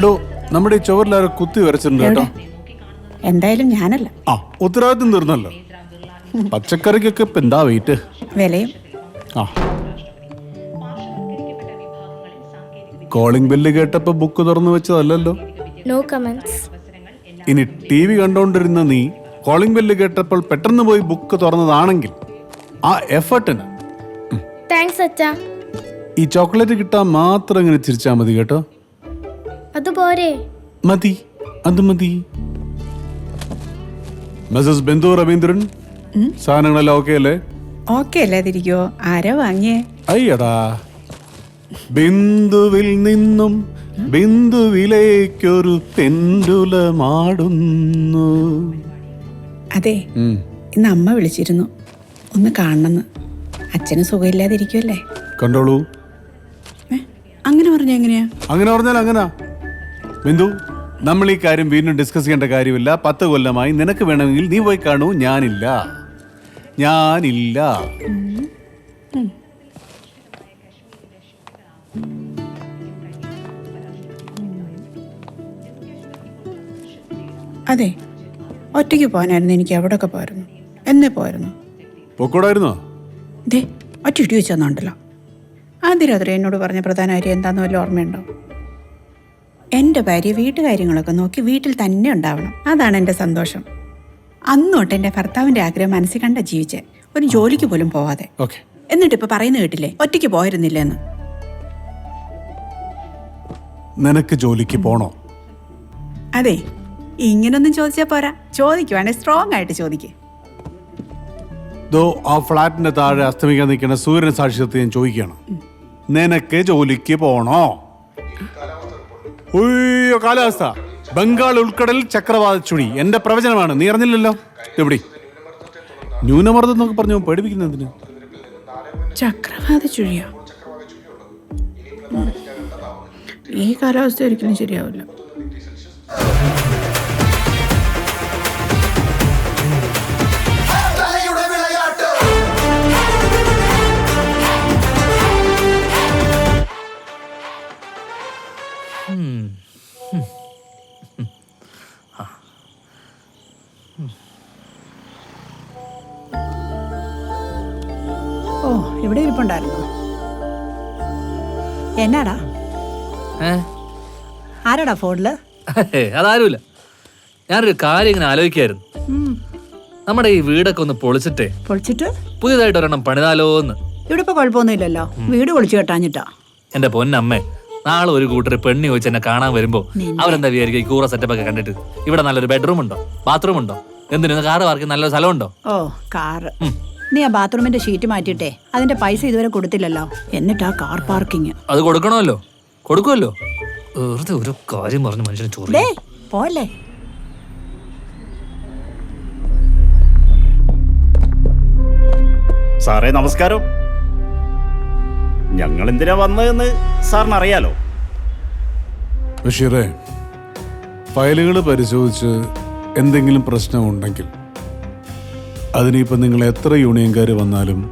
എടോ നമ്മുടെ ഈ ചുവരിലാരോ കുത്തി വരച്ചിട്ടുണ്ട് കേട്ടോ. എന്തായാലും ഞാനല്ല. ആ ഉത്തരവാദിത്വം തീർന്നല്ലോ. പച്ചക്കറിക്കൊക്കെ ഇപ്പൊ എന്താ വെയിറ്റ് വിലയും. ആ. കോളിംഗ് ബെല്ല് കേട്ടപ്പോ ബുക്ക് തുറന്നു വെച്ചതല്ലല്ലോ. നോ കമന്റ്സ് ഇനി ടി വി കണ്ടോണ്ടിരുന്ന നീ കോളിംഗ് ബെല്ല് കേട്ടപ്പോൾ പെട്ടെന്ന് പോയി ബുക്ക് തുറന്നതാണെങ്കിൽ ആ എഫർട്ടിന് താങ്ക്സ് അച്ഛാ. ഈ ചോക്ലേറ്റ് കിട്ടാൻ മാത്രം ഇങ്ങനെ ചിരിച്ചാൽ മതി കേട്ടോ. അത് പോരെ മതി അത് മതി. മിസസ് ബിന്ദു രവീന്ദ്രൻ സാധനങ്ങളെല്ലാം ഓക്കെ അല്ലേ? ഓക്കെ അല്ലാതിരിക്കോ ആരാ വാങ്ങിയേ? അയ്യടാ. ബിന്ദുവിൽ നിന്നും ബിന്ദുവിലേക്കൊരു പെൻഡുലമാടുന്നു. അതെ. ഇന്ന് അമ്മ വിളിച്ചിരുന്നു. ഒന്ന് കാണണമെന്ന്. അച്ഛന് സുഖമില്ലാതിരിക്കുമല്ലേ കണ്ടോളൂ. അങ്ങനെ പറഞ്ഞ എങ്ങനെയാ? അങ്ങനെ പറഞ്ഞാൽ അങ്ങനെ. ബിന്ദു നമ്മൾ ഈ കാര്യം വീണ്ടും ഡിസ്കസ് ചെയ്യേണ്ട കാര്യമില്ല. പത്ത് കൊല്ലമായി നിനക്ക് വേണമെങ്കിൽ നീ പോയി കാണൂ. ഞാനില്ല. ഞാനില്ല. അതെ ഒറ്റയ്ക്ക് പോകാനായിരുന്നു എനിക്ക് എവിടെയൊക്കെ പോയിരുന്നു എന്നെ പോയിരുന്നു പൊക്കോടായിരുന്നോ? ദേ ഒറ്റ ഇടി വെച്ച് തന്നുണ്ടല്ലോ ആദ്യ രാത്രി എന്നോട് പറഞ്ഞ പ്രധാന കാര്യം എന്താണെന്ന് വല്ല ഓർമ്മയുണ്ടോ? എന്റെ ഭാര്യ വീട്ടുകാര്യങ്ങളൊക്കെ നോക്കി വീട്ടിൽ തന്നെ ഉണ്ടാവണം. അതാണ് എന്റെ സന്തോഷം. അന്നോട്ട് എന്റെ ഭർത്താവിന്റെ ആഗ്രഹം മനസ്സിൽ കണ്ട ജീവിച്ചേ. ഒരു ജോലിക്ക് പോലും പോവാതെ. ഓക്കെ. എന്നിട്ട് ഇപ്പൊ പറയുന്ന കേട്ടില്ലേ? ഒറ്റയ്ക്ക് പോയിരുന്നില്ലെന്ന്. നിനക്ക് ജോലിക്ക് പോണോ? അതെ. ഇങ്ങനൊന്നും ചോദിച്ചാൽ പോരാ. ചോദിക്കുവാണെ സ്ട്രോങ് ആയിട്ട് ചോദിക്കേ. ദോ ആ ഫ്ലാറ്റിന്റെ താഴെ അസ്തമിക്കാൻ നിൽക്കുന്ന സൂര്യൻ സാക്ഷ്യത്തെ ഞാൻ ചോദിക്കുകയാണ്. നിനക്ക് ജോലിക്ക് പോണോ? ഉയ്യോ കാലാവസ്ഥ. ബംഗാൾ ഉൾക്കടൽ ചക്രവാത ചുഴി എന്റെ പ്രവചനമാണ്. നീ അറിഞ്ഞില്ലല്ലോ? എവിടെ? ന്യൂനമർദ്ദം എന്നൊക്കെ പറഞ്ഞു പേടിപ്പിക്കുന്നതിന് ചക്രവാത ചുഴിയാ. ഈ കാലാവസ്ഥ ഒരിക്കലും ശരിയാവില്ല. ഓ ഇവിടെ ഇരിപ്പുണ്ടായിരുന്നു? എന്നാടാ? ആരാടാ ഫോണിൽ? അതാരുമില്ല. ഞാനൊരു കാര്യം ഇങ്ങനെ ആലോചിക്കായിരുന്നു. നമ്മുടെ ഈ വീടൊക്കെ ഒന്ന് പൊളിച്ചിട്ടേ. പൊളിച്ചിട്ട്? പുതിയതായിട്ട് ഒരെണ്ണം പണിതാലോ എന്ന് ഇവിടെ ഇപ്പൊ കുഴപ്പമൊന്നുമില്ലല്ലോ. വീട് പൊളിച്ചു കെട്ടാഞ്ഞിട്ടാ. എന്റെ പൊന്നമ്മേ നാളെ ഒരു കൂട്ടർ പെണ്ണി ചോദിച്ച് എന്നെ കാണാൻ വരുമ്പോ അവരെന്താ വിചാരിക്കും? ഈ കൂറ സെറ്റപ്പ് ഒക്കെ കണ്ടിട്ട്. ഇവിടെ നല്ലൊരു ബെഡ്റൂം ഉണ്ടോ? ബാത്റൂം ഉണ്ടോ? എന്തിനു? കാറ് പാർക്കിംഗ് നല്ലൊരു സ്ഥലമുണ്ടോ? ഓ കാറ് നീ ആ ബാത്റൂമിന്റെ ഷീറ്റ് മാറ്റിയിട്ടേ അതിന്റെ പൈസ ഇതുവരെ കൊടുത്തില്ലല്ലോ. എന്നിട്ട് ആ കാർ പാർക്കിങ്. അത് കൊടുക്കണമല്ലോ. കൊടുക്കുമല്ലോ. വെറുതെ ഒരു കാര്യം പറഞ്ഞ് മനുഷ്യനെ ചോറി പോലെ സാറേ നമസ്കാരം. ഞങ്ങൾ എന്തിനാ വന്നതെന്ന് സാറിന് അറിയാലോ ബഷീറേ ഫയലുകൾ പരിശോധിച്ച് എന്തെങ്കിലും പ്രശ്നമുണ്ടെങ്കിൽ അതിനിപ്പോൾ നിങ്ങൾ എത്ര യൂണിയൻകാർ വന്നാലും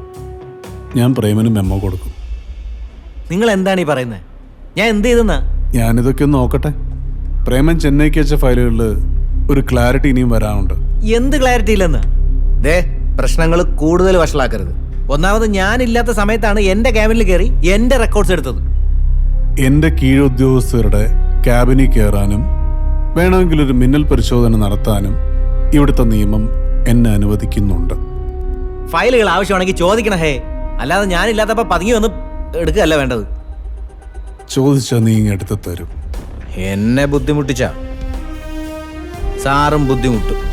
ഞാൻ പ്രേമന് മെമ്മോ കൊടുക്കും. നിങ്ങൾ എന്താണ് ഈ പറയുന്നത് ഞാൻ എന്ത് ചെയ്തെന്നാ? ഞാനിതൊക്കെ ഒന്ന് നോക്കട്ടെ. പ്രേമൻ ചെന്നൈക്ക് വെച്ച ഫയലുകളിൽ ഒരു ക്ലാരിറ്റി ഇനിയും വരാനുണ്ട്. എന്ത് ക്ലാരിറ്റി ഇല്ലെന്ന്? ദേ പ്രശ്നങ്ങൾ കൂടുതൽ വഷളാക്കരുത്. ഒന്നാമത് ഞാനില്ലാത്ത സമയത്താണ് എന്റെ ക്യാബിനിൽ കയറി എന്റെ റെക്കോർഡ്സ് എടുത്തത്. എന്റെ കീഴുദ്യോഗസ്ഥരുടെ ക്യാബിനിൽ കയറാനും വേണമെങ്കിൽ ഒരു മിന്നൽ പരിശോധന നടത്താനും ഇവിടുത്തെ നിയമം എന്നെ അനുവദിക്കുന്നുണ്ട്. ഫയലുകൾ ആവശ്യമാണെങ്കിൽ ചോദിക്കണം ഹേ. അല്ലാതെ ഞാനില്ലാത്തപ്പോ പതുങ്ങി വന്ന് എടുക്കുകയല്ല വേണ്ടത്. ചോദിച്ചാൽ നീ എടുത്ത് തരും. എന്നെ ബുദ്ധിമുട്ടിച്ച. സാറും ബുദ്ധിമുട്ട്.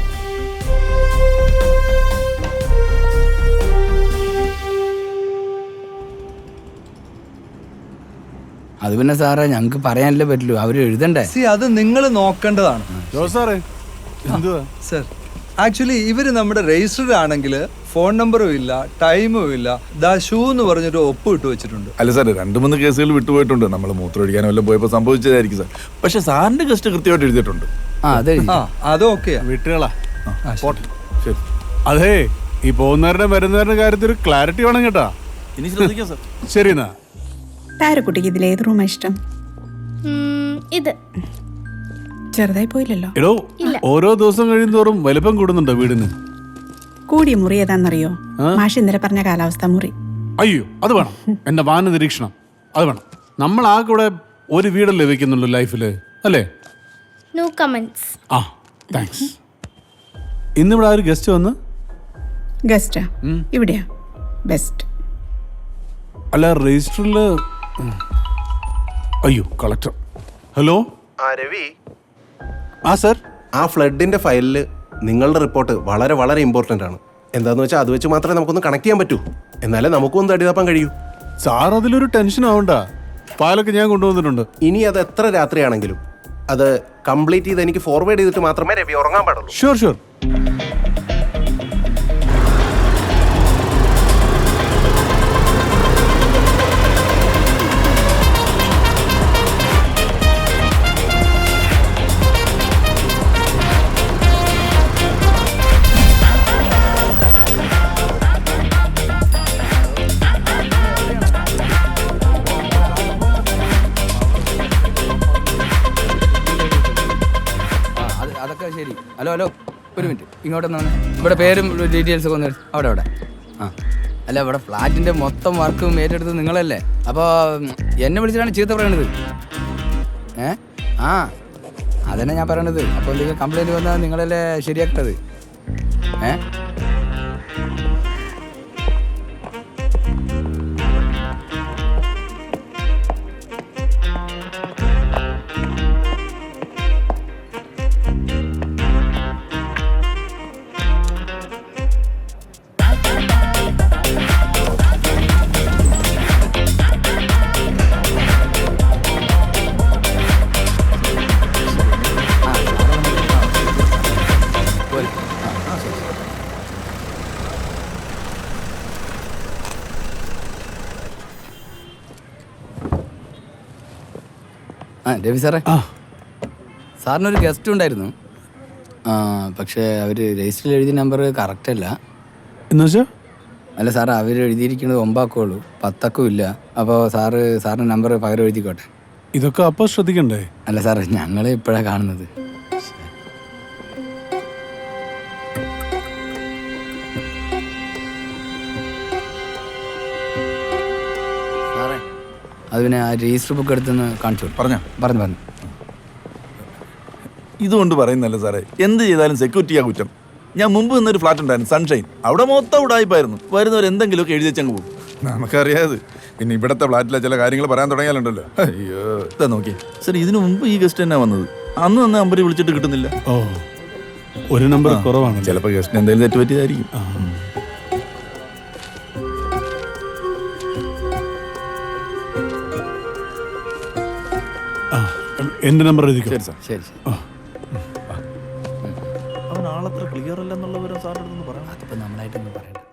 അത് പിന്നെ സാറേ ഞങ്ങൾക്ക് പറയാനല്ലേ പറ്റുള്ളൂ അവർ എഴുതണ്ടേ? സി അത് നിങ്ങൾ നോക്കേണ്ടതാണ്. സാറേ എന്തുവാ? സർ. ആക്ച്വലി ഇവർ നമ്മുടെ രജിസ്റ്റർഡ് ആണെങ്കിൽ ഫോൺ നമ്പറും ഇല്ല ടൈമും ഇല്ല. ദാ ഷൂ എന്ന് പറഞ്ഞൊരു ഒപ്പ് ഇട്ട് വെച്ചിട്ടുണ്ട്. അല്ല സാർ രണ്ട് മൂന്ന് കേസുകൾ വിട്ടുപോയിട്ടുണ്ട്. നമ്മൾ മൂത്രമൊഴിക്കാനോ വല്ലതും പോയപ്പോൾ സംഭവിച്ചതായിരിക്കും സാർ. പക്ഷെ സാറിന്റെ ഗസ്റ്റ് കൃത്യമായിട്ട് എഴുതിയിട്ടുണ്ട്. ആ അതെ ആ അത് ഓക്കെയാ വിട്ടുകളാ. പോട്ടെ. ശരി. അതെ ഈ പോകുന്നവരുടെ വരുന്നവരുടെ കാര്യത്തിൽ ഒരു ക്ലാരിറ്റി വേണം കേട്ടാ. ഇനി ശ്രദ്ധിക്കാം സാർ. ശരി താരക്കുട്ടിക്ക് ഇതിൽ ഏത് റൂമാ ഇഷ്ടം? ഇത്. ചെറുതായി പോയില്ലല്ലോ. എടോ ഓരോ ദിവസം കഴിയുന്തോറും വലിപ്പം കൂടുന്നുണ്ടോ വീടിന്? കൂടിയ മുറി ഏതാണെന്നറിയോ മാഷ് ഇന്നലെ പറഞ്ഞ കാലാവസ്ഥ മുറി. അയ്യോ അത് വേണം. എന്റെ വാന നിരീക്ഷണം അത് വേണം. നമ്മൾ ആ കൂടെ ഒരു വീടല്ലേ വെക്കുന്നുള്ളൂ ലൈഫിൽ അല്ലേ? നോ കമന്റ്സ് ആ താങ്ക്സ് ഇന്നിവിടെ ആ ഒരു ഗസ്റ്റ് വന്ന് ഗസ്റ്റാ ഇവിടെയാ. ബെസ്റ്റ് അല്ല രജിസ്റ്ററിൽ അയ്യോ കളക്ടർ ഹലോ ആ രവി. ആ സർ ആ ഫ്ലഡിന്റെ ഫയലിൽ നിങ്ങളുടെ റിപ്പോർട്ട് വളരെ വളരെ ഇമ്പോർട്ടന്റ് ആണ്. എന്താന്ന് വെച്ചാൽ അത് വെച്ച് മാത്രമേ നമുക്കൊന്ന് കണക്ട് ചെയ്യാൻ പറ്റൂ. എന്നാലേ നമുക്കൊന്ന് അടിതാപ്പാൻ തപ്പാൻ കഴിയൂ. സാർ അതിലൊരു ടെൻഷൻ ആവണ്ട. ഫയലൊക്കെ ഞാൻ കൊണ്ടുവന്നിട്ടുണ്ട്. ഇനി അത് എത്ര രാത്രിയാണെങ്കിലും അത് കംപ്ലീറ്റ് ചെയ്ത് എനിക്ക് ഫോർവേഡ് ചെയ്തിട്ട് മാത്രമേ രവി ഉറങ്ങാൻ പാടുള്ളൂ. ഷുവർ ഷുവർ ഹലോ ഒരു മിനിറ്റ്. ഇങ്ങോട്ട് വന്നു. ഇവിടെ പേരും ഡീറ്റെയിൽസ് ഒക്കെ ഒന്ന് അവിടെ അവിടെ. ആ. അല്ല ഇവിടെ ഫ്ലാറ്റിന്റെ മൊത്തം വർക്കും ഏറ്റെടുത്തത് നിങ്ങളല്ലേ? അപ്പോൾ എന്നെ വിളിച്ചിട്ടാണ് ചീത്ത പറയണത്. ഏ? ആ. അതന്നെ ഞാൻ പറയണത്. അപ്പോൾ എന്തെങ്കിലും കംപ്ലൈന്റ് വന്നാൽ നിങ്ങളല്ലേ ശരിയാക്കേണ്ടത് ഏ? ആ രവി സാറേ. ആ. സാറിനൊരു ഗസ്റ്റ് ഉണ്ടായിരുന്നു. ആ പക്ഷേ അവർ രജിസ്റ്ററിൽ എഴുതിയ നമ്പർ കറക്റ്റ് അല്ല. എന്ന് വെച്ചാ? അല്ല സാർ അവർ എഴുതിയിരിക്കുന്നത് ഒമ്പാക്കുള്ളൂ പത്തക്കും ഇല്ല. അപ്പോൾ സാറ് സാറിന്റെ നമ്പർ പകരം എഴുതിക്കോട്ടെ. ഇതൊക്കെ അപ്പൊ ശ്രദ്ധിക്കണ്ടേ? അല്ല സാറേ ഞങ്ങളെ ഇപ്പോഴാണ് കാണുന്നത്. അത് പിന്നെ ആ രജിസ്റ്റർ ബുക്ക് എടുത്തെന്ന് കാണിച്ചു പറഞ്ഞു പറഞ്ഞോ? പറഞ്ഞു പറഞ്ഞു. ഇതുകൊണ്ട് പറയുന്നല്ല സാറേ എന്ത് ചെയ്താലും സെക്യൂരിറ്റിയാ കുറ്റം. ഞാൻ മുമ്പ് നിന്നൊരു ഫ്ലാറ്റ് ഉണ്ടായിരുന്നു സൺഷൈൻ അവിടെ മൊത്തം ഉടായിപ്പായിരുന്നു. വരുന്നവർ എന്തെങ്കിലുമൊക്കെ എഴുതി വെച്ചങ്ങ് പോകും. നമുക്കറിയാതെ. പിന്നെ ഇവിടത്തെ ഫ്ലാറ്റിലെ ചില കാര്യങ്ങൾ പറയാൻ തുടങ്ങിയാലുണ്ടല്ലോ. അയ്യോ. ഇതാ നോക്കി. സാർ ഇതിനു മുമ്പ് ഈ ഗസ്റ്റ് തന്നെ വന്നത്. അന്ന് തന്നെ അമ്പരി വിളിച്ചിട്ട് കിട്ടുന്നില്ല. ഓ. ഒരു നമ്പർ കുറവാണ് ചിലപ്പോൾ ഗസ്റ്റിന് എന്തെങ്കിലും തെറ്റ് എന്റെ നമ്പർ എഴുതിക്കോ. ശരി ശരി അവൻ ആളത്ര ക്ലിയർ അല്ലെന്നുള്ള വിവരം സാറിന്റെ പറയാം അതിപ്പോ നമ്മളായിട്ടൊന്നും പറയണ്ട.